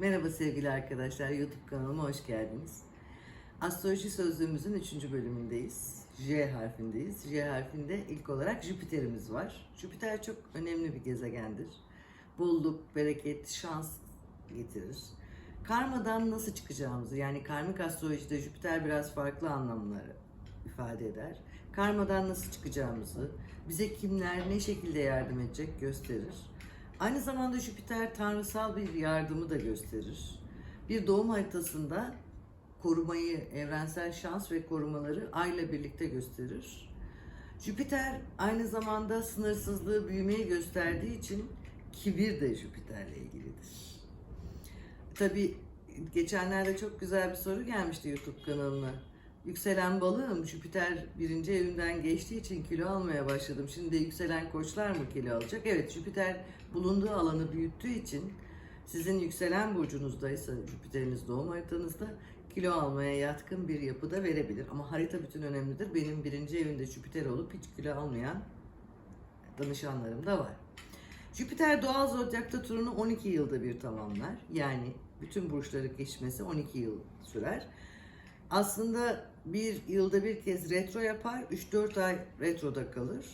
Merhaba sevgili arkadaşlar, YouTube kanalıma hoş geldiniz. Astroloji sözlüğümüzün 3. bölümündeyiz. J harfindeyiz. J harfinde ilk olarak Jüpiter'imiz var. Jüpiter çok önemli bir gezegendir. Bolluk, bereket, şans getirir. Karmadan nasıl çıkacağımızı, yani karmik astrolojide Jüpiter biraz farklı anlamları ifade eder. Karmadan nasıl çıkacağımızı, bize kimler ne şekilde yardım edecek gösterir. Aynı zamanda Jüpiter tanrısal bir yardımı da gösterir. Bir doğum haritasında korumayı, evrensel şans ve korumaları ayla birlikte gösterir. Jüpiter aynı zamanda sınırsızlığı, büyümeyi gösterdiği için kibir de Jüpiter'le ilgilidir. Tabii geçenlerde çok güzel bir soru gelmişti YouTube kanalına. Yükselen balığım Jüpiter birinci evinden geçtiği için kilo almaya başladım. Şimdi yükselen koçlar mı kilo alacak? Evet Jüpiter bulunduğu alanı büyüttüğü için sizin yükselen burcunuzdaysa Jüpiter'iniz doğum haritanızda kilo almaya yatkın bir yapıda verebilir. Ama harita bütün önemlidir. Benim birinci evimde Jüpiter olup hiç kilo almayan danışanlarım da var. Jüpiter doğal zodyakta turunu 12 yılda bir tamamlar. Yani bütün burçları geçmesi 12 yıl sürer. Aslında bir yılda bir kez retro yapar, 3-4 ay retroda kalır.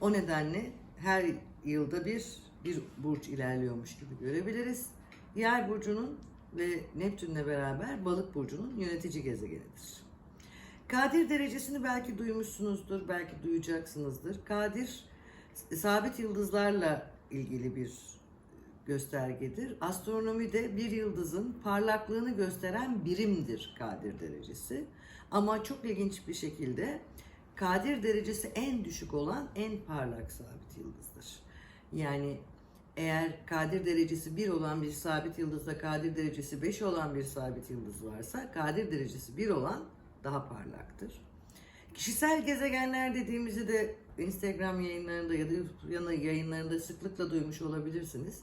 O nedenle her yılda bir bir burç ilerliyormuş gibi görebiliriz. Diğer burcunun ve Neptün'le beraber balık burcunun yönetici gezegenidir. Kadir derecesini belki duymuşsunuzdur, belki duyacaksınızdır. Kadir sabit yıldızlarla ilgili bir göstergedir. Astronomide bir yıldızın parlaklığını gösteren birimdir Kadir derecesi. Ama çok ilginç bir şekilde Kadir derecesi en düşük olan en parlak sabit yıldızdır. Yani eğer Kadir derecesi 1 olan bir sabit yıldızda Kadir derecesi 5 olan bir sabit yıldız varsa Kadir derecesi 1 olan daha parlaktır. Kişisel gezegenler dediğimizi de Instagram yayınlarında ya da YouTube yayınlarında sıklıkla duymuş olabilirsiniz.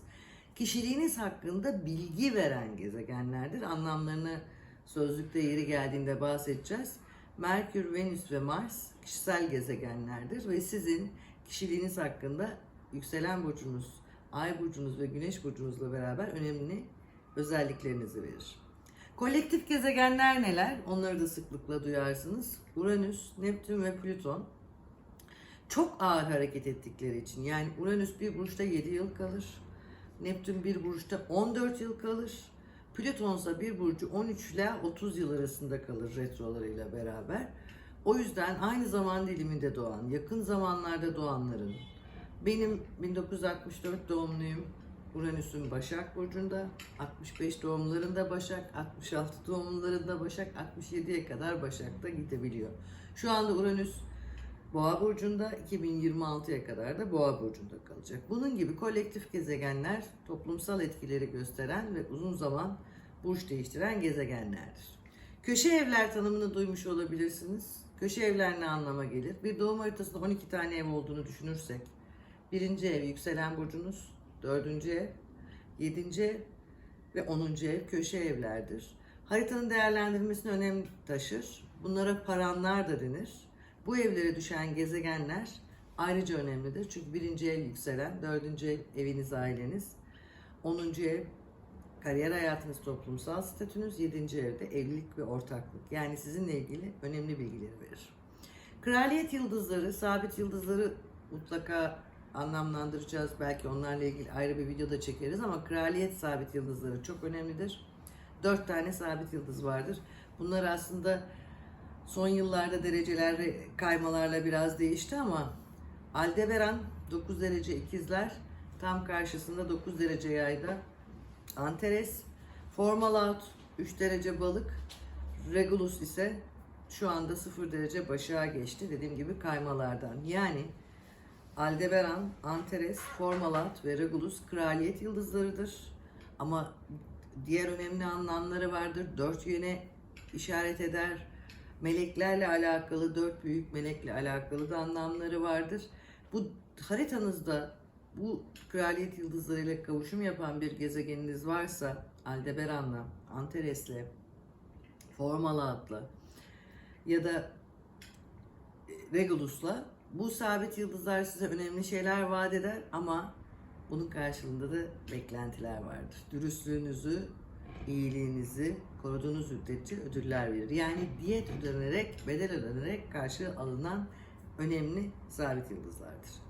Kişiliğiniz hakkında bilgi veren gezegenlerdir. Anlamlarını sözlükte yeri geldiğinde bahsedeceğiz. Merkür, Venüs ve Mars kişisel gezegenlerdir ve sizin kişiliğiniz hakkında yükselen burcunuz, ay burcunuz ve güneş burcunuzla beraber önemli özelliklerinizi verir. Kolektif gezegenler neler? Onları da sıklıkla duyarsınız. Uranüs, Neptün ve Plüton çok ağır hareket ettikleri için yani Uranüs bir burçta 7 yıl kalır. Neptün bir burçta 14 yıl kalır. Plüton ise bir burcu 13 ile 30 yıl arasında kalır retrolarıyla beraber. O yüzden aynı zaman diliminde doğan, yakın zamanlarda doğanların benim 1964 doğumluyum. Uranüs'ün Başak Burcu'nda, 65 doğumlarında Başak, 66 doğumlarında Başak, 67'ye kadar Başak'ta gidebiliyor. Şu anda Uranüs Boğa Burcu'nda, 2026'ya kadar da Boğa Burcu'nda kalacak. Bunun gibi kolektif gezegenler toplumsal etkileri gösteren ve uzun zaman burç değiştiren gezegenlerdir. Köşe evler tanımını duymuş olabilirsiniz. Köşe evler ne anlama gelir? Bir doğum haritasında 12 tane ev olduğunu düşünürsek, birinci ev yükselen burcunuz, dördüncü ev, yedinci ev ve onuncu ev köşe evlerdir. Haritanın değerlendirilmesine önem taşır. Bunlara paranlar da denir. Bu evlere düşen gezegenler ayrıca önemlidir. Çünkü birinci ev yükselen, dördüncü ev eviniz, aileniz, onuncu ev kariyer hayatınız, toplumsal statünüz, yedinci evde evlilik ve ortaklık. Yani sizinle ilgili önemli bilgileri verir. Kraliyet yıldızları, sabit yıldızları mutlaka anlamlandıracağız. Belki onlarla ilgili ayrı bir videoda çekeriz ama kraliyet sabit yıldızları çok önemlidir. Dört tane sabit yıldız vardır. Bunlar aslında son yıllarda dereceler kaymalarla biraz değişti ama Aldebaran 9 derece ikizler tam karşısında 9 derece yayda Antares, Formal Out 3 derece balık, Regulus ise şu anda 0 derece başağa geçti dediğim gibi kaymalardan. Yani Aldebaran, Antares, Formalat ve Regulus kraliyet yıldızlarıdır. Ama diğer önemli anlamları vardır. Dört yöne işaret eder. Meleklerle alakalı, dört büyük melekle alakalı da anlamları vardır. Bu haritanızda bu kraliyet yıldızlarıyla kavuşum yapan bir gezegeniniz varsa Aldebaran'la, Antares'le, Formalat'la ya da Regulus'la bu sabit yıldızlar size önemli şeyler vaat eder ama bunun karşılığında da beklentiler vardır. Dürüstlüğünüzü iyiliğinizi koruduğunuz müddetçe ödüller verir. Yani diyet ödenerek, bedel ödenerek karşı alınan önemli sabit yıldızlardır.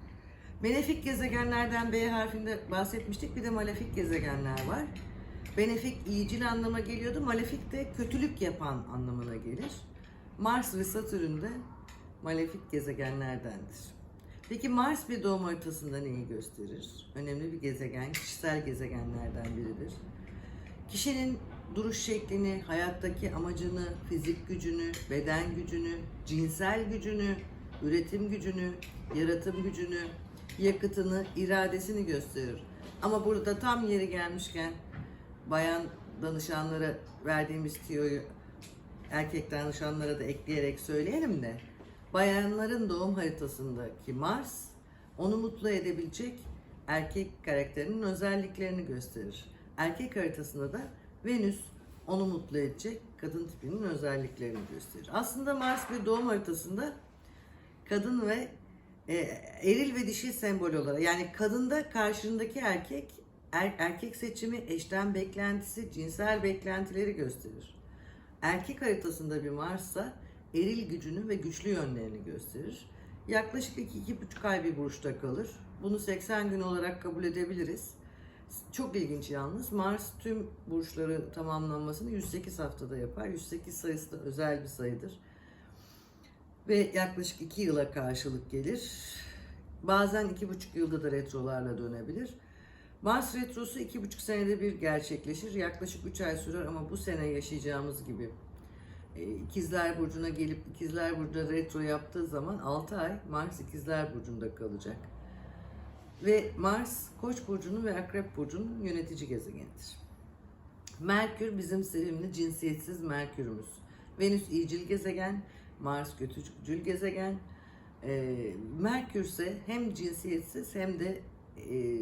Benefik gezegenlerden B harfinde bahsetmiştik. Bir de malefik gezegenler var. Benefik iyicil anlama geliyordu. Malefik de kötülük yapan anlamına gelir. Mars ve Satürn de malefik gezegenlerdendir. Peki Mars bir doğum haritasında neyi gösterir? Önemli bir gezegen, kişisel gezegenlerden biridir. Kişinin duruş şeklini, hayattaki amacını, fizik gücünü, beden gücünü, cinsel gücünü, üretim gücünü, yaratım gücünü, yakıtını, iradesini gösterir. Ama burada tam yeri gelmişken bayan danışanlara verdiğimiz tiyoyu erkek danışanlara da ekleyerek söyleyelim de bayanların doğum haritasındaki Mars onu mutlu edebilecek erkek karakterinin özelliklerini gösterir. Erkek haritasında da Venüs onu mutlu edecek kadın tipinin özelliklerini gösterir. Aslında Mars bir doğum haritasında kadın ve e, eril ve dişi sembol olarak yani kadında karşındaki erkek er- erkek seçimi, eşten beklentisi, cinsel beklentileri gösterir. Erkek haritasında bir Mars'sa eril gücünü ve güçlü yönlerini gösterir. Yaklaşık 2-2,5 ay bir burçta kalır. Bunu 80 gün olarak kabul edebiliriz. Çok ilginç yalnız. Mars tüm burçları tamamlanmasını 108 haftada yapar. 108 sayısı da özel bir sayıdır. Ve yaklaşık 2 yıla karşılık gelir. Bazen 2,5 yılda da retrolarla dönebilir. Mars retrosu 2,5 senede bir gerçekleşir. Yaklaşık 3 ay sürer ama bu sene yaşayacağımız gibi e, İkizler Burcu'na gelip İkizler Burcu'da retro yaptığı zaman 6 ay Mars İkizler Burcu'nda kalacak. Ve Mars Koç burcunun ve Akrep burcunun yönetici gezegenidir. Merkür bizim sevimli cinsiyetsiz Merkürümüz. Venüs iyicil gezegen, Mars kötücül gezegen. Ee, Merkür ise hem cinsiyetsiz hem de e,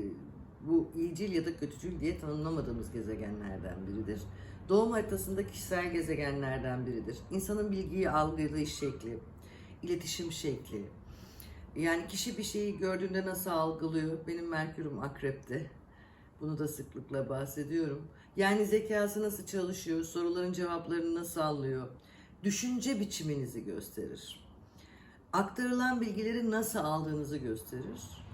bu iyicil ya da kötücül diye tanımlamadığımız gezegenlerden biridir. Doğum haritasında kişisel gezegenlerden biridir. İnsanın bilgiyi algılayış şekli, iletişim şekli, yani kişi bir şeyi gördüğünde nasıl algılıyor? Benim Merkür'üm Akrep'te. Bunu da sıklıkla bahsediyorum. Yani zekası nasıl çalışıyor? Soruların cevaplarını nasıl alıyor? Düşünce biçiminizi gösterir. Aktarılan bilgileri nasıl aldığınızı gösterir.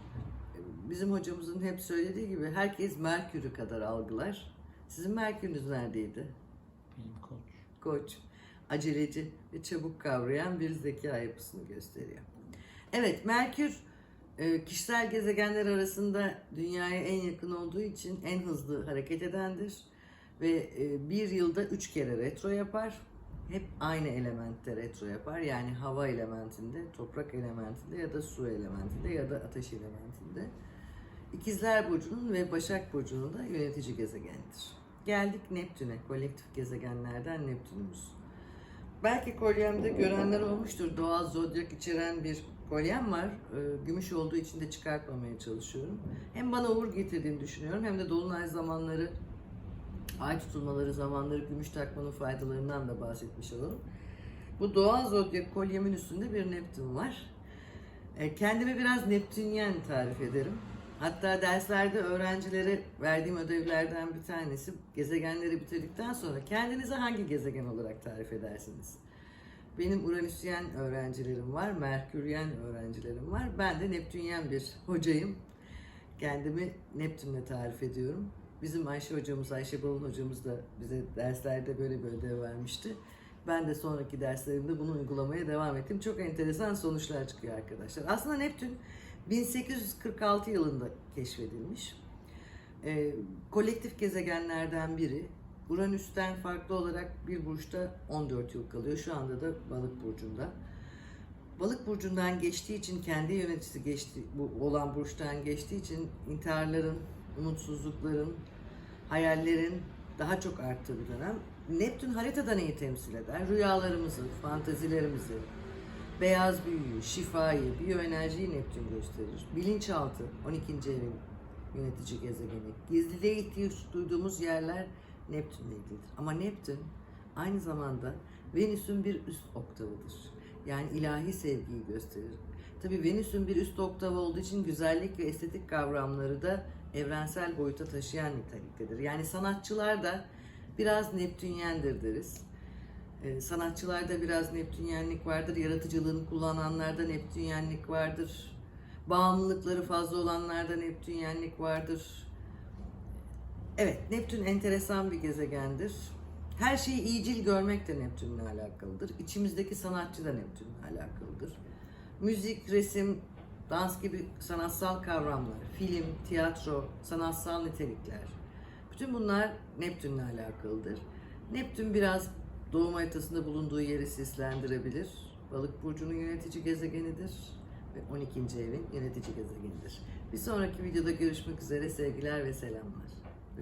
Bizim hocamızın hep söylediği gibi herkes Merkür'ü kadar algılar. Sizin Merkür'ünüz neredeydi? Benim koç. Koç, aceleci ve çabuk kavrayan bir zeka yapısını gösteriyor. Evet, Merkür e, kişisel gezegenler arasında dünyaya en yakın olduğu için en hızlı hareket edendir. Ve e, bir yılda üç kere retro yapar. Hep aynı elementte retro yapar. Yani hava elementinde, toprak elementinde ya da su elementinde ya da ateş elementinde. İkizler Burcu'nun ve Başak Burcu'nun da yönetici gezegenidir. Geldik Neptün'e, kolektif gezegenlerden Neptün'ümüz. Belki kolyemde görenler olmuştur. Doğal zodyak içeren bir kolyem var. Ee, Gümüş olduğu için de çıkartmamaya çalışıyorum. Hem bana uğur getirdiğini düşünüyorum hem de dolunay zamanları, ay tutulmaları zamanları gümüş takmanın faydalarından da bahsetmiş olalım. Bu doğal zodyak kolyemin üstünde bir Neptün var. Ee, Kendimi biraz Neptünyen tarif ederim. Hatta derslerde öğrencilere verdiğim ödevlerden bir tanesi gezegenleri bitirdikten sonra kendinizi hangi gezegen olarak tarif edersiniz? Benim Uranüsyen öğrencilerim var, Merküryen öğrencilerim var. Ben de Neptünyen bir hocayım. Kendimi Neptünle tarif ediyorum. Bizim Ayşe hocamız, Ayşe Balın hocamız da bize derslerde böyle bir ödev vermişti. Ben de sonraki derslerimde bunu uygulamaya devam ettim. Çok enteresan sonuçlar çıkıyor arkadaşlar. Aslında Neptün 1846 yılında keşfedilmiş. Ee, kolektif gezegenlerden biri. Uranüs'ten farklı olarak bir burçta 14 yıl kalıyor. Şu anda da Balık burcunda. Balık burcundan geçtiği için kendi yöneticisi geçti bu olan burçtan geçtiği için intiharların, umutsuzlukların, hayallerin daha çok arttığı bir dönem. Neptün haritada neyi temsil eder? Rüyalarımızı, fantazilerimizi, beyaz büyüyü, şifayı, biyoenerjiyi Neptün gösterir. Bilinçaltı, 12. evin yönetici gezegeni. Gizliliğe ihtiyaç duyduğumuz yerler Neptün'le ilgilidir. Ama Neptün aynı zamanda Venüs'ün bir üst oktavıdır. Yani ilahi sevgiyi gösterir. Tabii Venüs'ün bir üst oktavı olduğu için güzellik ve estetik kavramları da evrensel boyuta taşıyan niteliktedir. Yani sanatçılar da Biraz Neptünyendir deriz. Ee, sanatçılarda biraz Neptünyenlik vardır. Yaratıcılığını kullananlarda Neptünyenlik vardır. Bağımlılıkları fazla olanlarda Neptünyenlik vardır. Evet, Neptün enteresan bir gezegendir. Her şeyi iyicil görmek de Neptün'le alakalıdır. İçimizdeki sanatçı da Neptün'le alakalıdır. Müzik, resim, dans gibi sanatsal kavramlar, film, tiyatro, sanatsal nitelikler. Bütün bunlar Neptün'le alakalıdır. Neptün biraz doğum haritasında bulunduğu yeri sislendirebilir. Balık burcunun yönetici gezegenidir ve 12. evin yönetici gezegenidir. Bir sonraki videoda görüşmek üzere sevgiler ve selamlar.